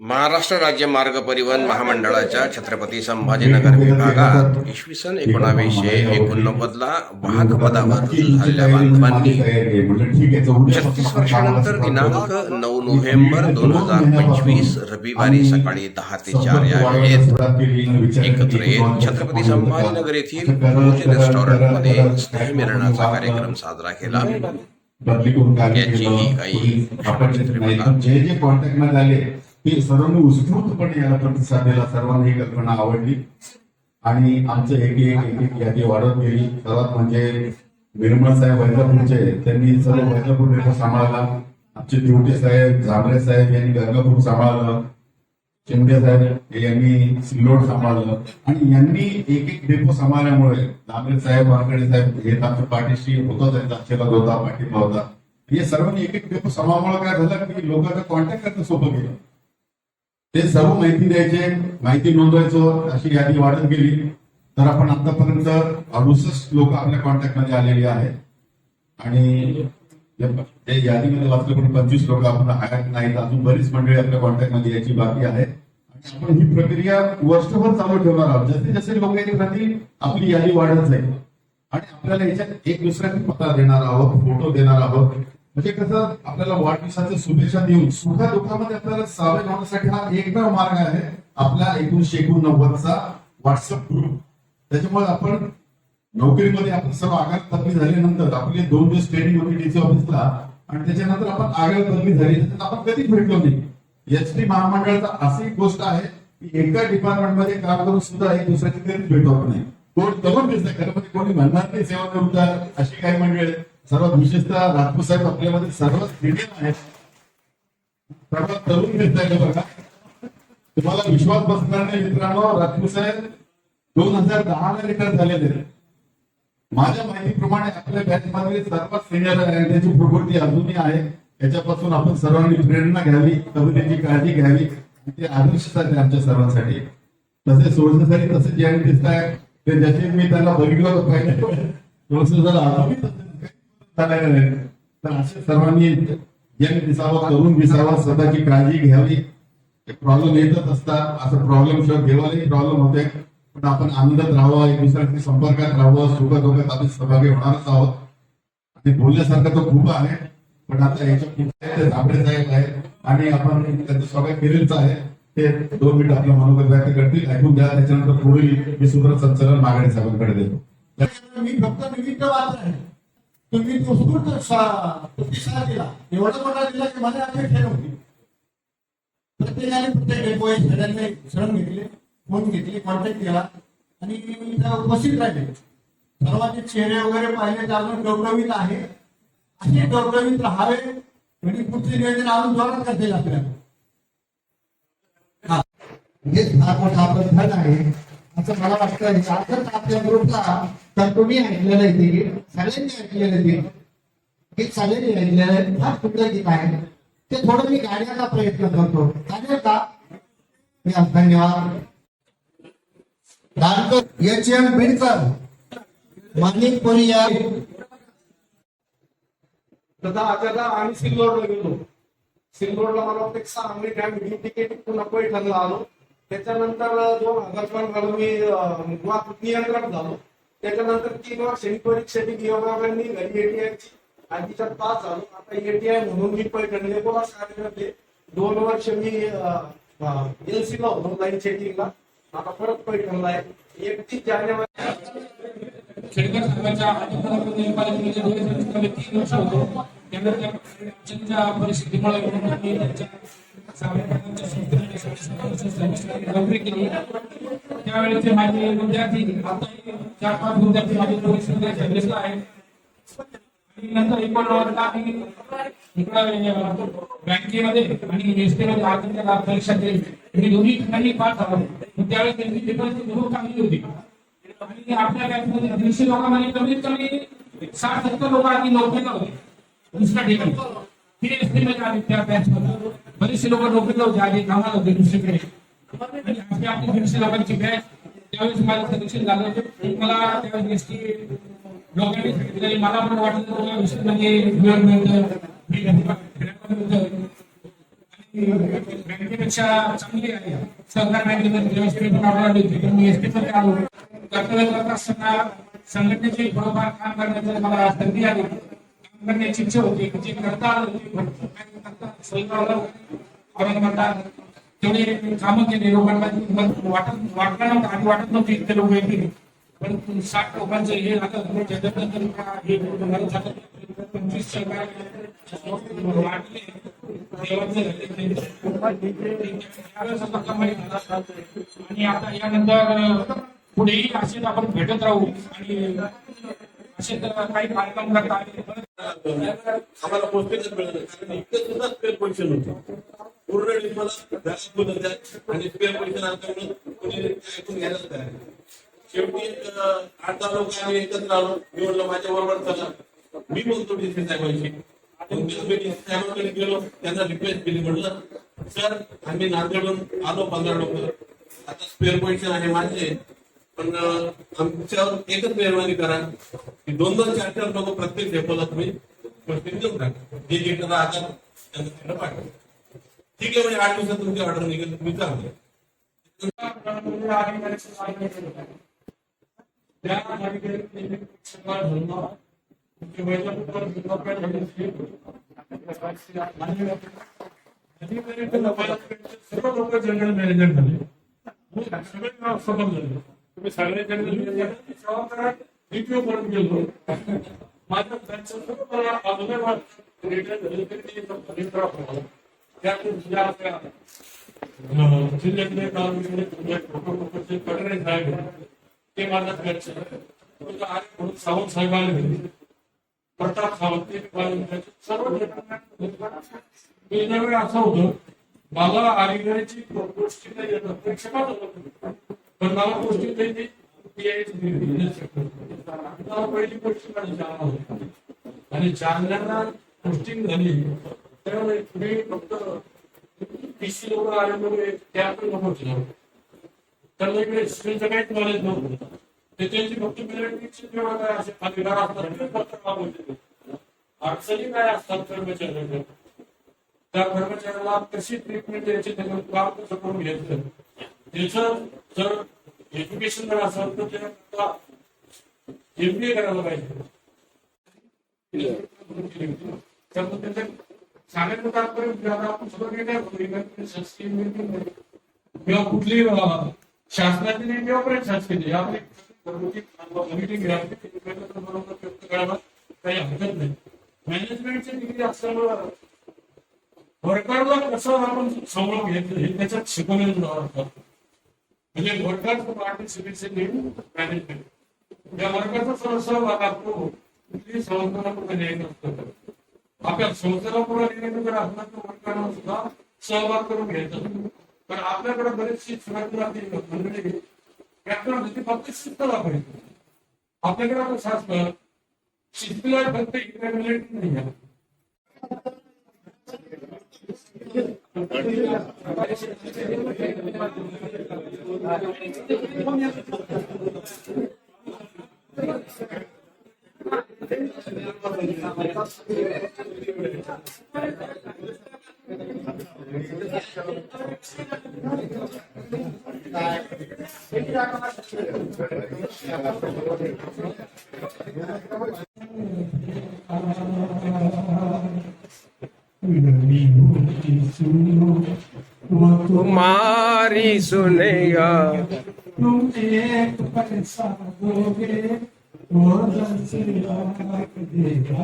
महाराष्ट्र राज्य मार्ग परिवहन महामंडळाच्या छत्रपती संभाजीनगर विभागात इसवी सन एकोणावीसशे एकोणनव्वदला वाहक पदावर झालेल्या बांधवांनी छत्तीस वर्षानंतर दिनांक नऊ नोव्हेंबर दोन हजार पंचवीस रविवारी सकाळी दहा ते चार या वेळेत एकत्र येत छत्रपती संभाजीनगर येथील रेस्टॉरंटमध्ये स्नेहमिलनाचा कार्यक्रम साजरा केला बदली करून कार्य याची केलं. हे सर्वांनी उत्स्फूर्तपणे याला प्रतिसाद दिला सर्वांना ही कल्पना आवडली. आणि आमचं एक एक एक एक यादी वाढत गेली. सर्वात म्हणजे निर्मळ साहेब वैजापूरचे त्यांनी सर्व वैजापूर डेपो सांभाळला आमचे दिवटे साहेब झांबरे साहेब यांनी गंगापूर सांभाळलं. शिंदे साहेब यांनी सिल्लोड सांभाळलं. आणि यांनी एक एक डेपो सांभाळल्यामुळे दामरे साहेब वारकडे साहेब हे आमच्या पाठीशी होता त्यांचा आशीर्वाद होता पाठिंबा होता. हे सर्वांनी एक एक डेपो सांभाळल्यामुळे काय झालं की लोकांना कॉन्टॅक्ट करणं सोपं केलं ते सर्व माहिती द्यायचे माहिती नोंदवायचो अशी यादी वाढत गेली. तर आपण आतापर्यंत अडुसष्ट लोक आपल्या कॉन्टॅक्टमध्ये आलेली आहेत. आणि त्या यादीमध्ये वाचलं पण पंचवीस लोक आपण हायर नाहीत. अजून बरीच मंडळी आपल्या कॉन्टॅक्टमध्ये याची बाकी आहे आणि आपण ही प्रक्रिया वर्षभर चालू ठेवणार आहोत. जसे जसे लोक येत राहतील आपली यादी वाढत जाईल. आणि आपल्याला याच्यात एक दुसऱ्याची पत्ता देणार आहोत फोटो देणार आहोत. म्हणजे कसं आपल्याला वाढदिवसाच्या शुभेच्छा देऊन सुखा दुःखामध्ये आपल्याला सामील होण्यासाठी हा एकमेव मार्ग आहे. आपल्या एकोणीशे एकोणनव्वदचा व्हॉट्सअप ग्रुप त्याच्यामुळे आपण नोकरीमध्ये आपण सर्व आगार बदली झाल्यानंतर आपले दोन दिवस ट्रेनिंग होती डीसी ऑफिसला आणि त्याच्यानंतर आपण आगार बदली झाली. त्याच्यात आपण कधीच भेटलो नाही. एस टी महामंडळाचा अशी एक गोष्ट आहे की एका डिपार्टमेंटमध्ये काम करून सुद्धा एक दुसऱ्याची कधीच भेटू आपण नाही. कोण दमन दिसत खरं म्हणजे कोणी म्हणणार नाही सेवा करून अशी काही मंडळी आहेत. सर्वात विशेषतः राजपूत साहेब आपल्यामध्ये सर्वात सिनियर आहेत सर्वात तरुण दिसत आहे बघा. तुम्हाला विश्वास बसणार नाही मित्रांनो राजपूत साहेब दोन हजार दहा ला रिटायर झालेले माझ्या माहितीप्रमाणे आपल्या बॅच मध्ये सर्वात सिनियर आहे त्याची प्रकृती अजूनही आहे. त्याच्यापासून आपण सर्वांनी प्रेरणा घ्यावी तरुणीची काळजी घ्यावी ते आदर्श आहे आमच्या सर्वांसाठी. तसे सोळसेसाठी तसे जे आणि दिसत आहे ते जसे मी त्यांना बघितलं होतं पहिले सोळसे तर असे सर्वांनी यंग दिसावा करून दिसावा स्वतःची काळजी घ्यावी. प्रॉब्लेम येतच असतात. असं प्रॉब्लेम शिवाय देवालाही प्रॉब्लेम होते. पण आपण आनंदात राहावं एक दुसऱ्याशी संपर्कात राहावं सुख दुःखात आपण सहभागी होणारच आहोत. आणि बोलण्यासारखं तर खूप आहे पण आता याच्यापुढे ते साहेब आहेत आणि आपण त्यांचं स्वागत केलेलंच आहे. ते दोन मिनिट आपल्या मनोगत व्यक्त करतील. ऐकून द्या त्याच्यानंतर पुढील मी सूत्र संचलन मागणी साहेबांकडे देतो. मी फक्त निमित्त मात्र आहे. तुम्ही उत्स्फूर्त सा- प्रतिसाद दिला. एवढा मोठा दिला की माझ्या अपेक्षा नव्हती प्रत्येकाने प्रत्येक डेपो सगळ्यांनी श्रम घेतले फोन घेतले कॉन्टॅक्ट केला. आणि त्या उपस्थित राहिले. सर्वांचे चेहरे वगैरे पाहिले तर अजून टवटवीत आहे. असे गौरवित राहावे म्हणजे पुढचे नियोजन अजून जोरात करता येईल आपल्याला. हेच म्हणजे फार मोठा आपण धन आहे. असं मला वाटतं अर्थात आपल्या ग्रुपला तर तुम्ही ऐकलेलं आहे ते? गीत सगळ्यांनी ऐकलेलं आहे ते? गीत सगळ्यांनी ऐकलेलं आहे. फार सुंदर गीत आहे. ते थोडं मी गाण्याचा प्रयत्न करतो. चालेल का? धन्यवाद. Dancer H M Bidkar Manik Poriya. तथा आता आम्ही सिल्लोडला गेलो. सिल्लोडला मला वाटतं एक सहा महिने आम्ही घेऊन तिकीट पुन्हा पैठणला आलो. त्याच्यानंतर दोन हजार पंधराला मी अं, नियंत्रण झालो. त्याच्यानंतर तीन वर्षांनी परीक्षा नियोगांनी घरी एटीआयची आणि तिच्यात पास झालो. आता एटीआय म्हणून मी पैठणले लेबोला कार्यरत दोन वर्ष मी एलसी ला होतो लाईन सेटिंगला आता परत पैठणला आहे. एकतीस जानेवारी खेडकर संघाच्या तीन वर्ष होतो. त्यानंतर परिस्थितीमुळे त्यांच्या नोकरी केली त्यावेळेचे माझे विद्यार्थी आता चार पाच विद्यार्थी माझे पोलिसमध्ये सर्व्हिसला आहेत. आणि नंतर एकोणनव्वदला बँकेमध्ये आणि एसटी मध्ये आर्थिक परीक्षा दिली मी दोन्ही ठिकाणी पास झालो. त्यावेळेस त्यांची पेपरची खूप चांगली होती. आणि आपल्या बँकमध्ये दीडशे लोकांमध्ये कमीत कमी साठ सत्तर लोक आधी नोकरीला होते दुसऱ्या ठिकाणी तिने स्त्रीमध्ये म्हणजे आले त्या बॅच मध्ये बरेचसे लोक नोकरीला होते आधी कामाला होते दुसरीकडे. आणि आपली आपली दीडशे लोकांची बॅच त्यावेळेस माझं सिलेक्शन झालं मला त्यावेळेस एसटी लोकांनी सांगितलं मला पण वाटलं की मला विषय म्हणजे मिळत मिळतं. बँकेपेक्षा चांगली आहे. सहकार बँकेमध्ये एसटी पण ऑर्डर आली होती मी एसटी पण आलो. कर्तव्य करत असताना संघटनेचे थोडंफार काम करण्याचं मला संधी आली करण्याची इच्छा होती जे करता आलं होती भरपूर काही करता कामं केले लोकांना वाटत वाटणार नव्हतं आधी वाटत नव्हते इतके लोक येतील पण साठ लोकांचं हे। आता त्याच्यानंतर हे झालं पंचवीस सहकारी वाटले आणि आता यानंतर पुढेही असेच आपण भेटत राहू आणि असे काही कार्यक्रम करता आले आम्हाला पौष्टिकच मिळालं कारण इतकं सुद्धा स्पेअर पोझिशन होते. पूर्ण डिपला घरात आणि स्पेअर पोझिशन आमच्याकडून कोणी ऐकून घ्यायलाच तयार शेवटी एक, आठ दहा लोक आम्ही एकत्र आलो. मी म्हणलं माझ्या बरोबर चला. मी बोलतो डीसी साहेबांशी. साहेबांकडे गेलो त्यांना रिक्वेस्ट केली. म्हटलं सर आम्ही नांदेडून आलो पंधरा लोक. आता स्पेअर पोझिशन आहे माझे. पण आमच्यावर एकच मेहरबानी करा की दोन दोन चार चार लोक प्रत्येक डेपोला तुम्ही गोष्टी देऊन टाका. जे जे राहतात त्यांना तिकडे पाठवा. ठीक आहे म्हणजे आठ दिवसात तुमची ऑर्डर निघेल तुम्ही चांगले त्या सर्व लोक जनरल मॅनेजर झाले सगळे नाव सफल झाले तुम्ही सगळे जबाबदार गेलो. माझ्या त्यांचं रिटायर झाले तरी ते जिल्ह्यातले तालुक्यातले तुमच्या साहेब ते माझ्या घरचे तुमचं म्हणून सावंत साहेब आले प्रताप सावंत ते सर्व होते. सर्व असं होतं मला अधिकाऱ्याची गोष्टी नाही येत होतं. पण मला गोष्टी म्हणजे पहिली गोष्ट म्हणजे माझी जालना होती. आणि जालन्याला पोस्टिंग झाली. त्यामुळे मी फक्त पीसी लोक आल्यामुळे त्या पण नव्हते त्यांना इकडे स्किलचं काहीच नॉलेज नव्हतं. ते त्यांची फक्त मिलिटरीची जेव्हा काय असे अधिकार असतात अडचणी काय असतात कर्मचाऱ्यांना? त्या कर्मचाऱ्याला कशी ट्रीटमेंट द्यायची त्याचं काम कसं करून घ्यायचं? त्याचं जर एज्युकेशन जर असेल तर त्याला एमबीए करायला पाहिजे. त्यामुळे त्याचं सांगायचं म्हणजे तात्पर्य आपण सगळं काय करतो शासकीय meeting किंवा कुठली शासनाची नाही किंवा पण शासकीय आपली मिटिंग व्यक्त करायला काही हरकत नाही. मॅनेजमेंटची डिग्री असल्यामुळं वर्करला कसं आपण समोर घेतलं हे त्याच्यात शिकवलेलं जातं म्हणजे वर्कर्स पार्टी इन मॅनेजमेंट या वर्गाचा सर्व सहभाग असतो कुठलीही संस्थांना पुढे असतं आपल्या संस्थेला पुढे न्यायचं जर असलं तर वर्गाला सुद्धा सहभाग करून घ्यायचा. पण आपल्याकडे बरेचशी सुरुवातीला मंडळी. त्याकडे फक्त शिस्त पाहिजे. आपल्याकडे आपण शास्त्र शिस्तीला फक्त इकडे नाही आहे. はい。तुम्हारी सुनेगा। तुम एक पैसा दोगे वो दस लाख देगा।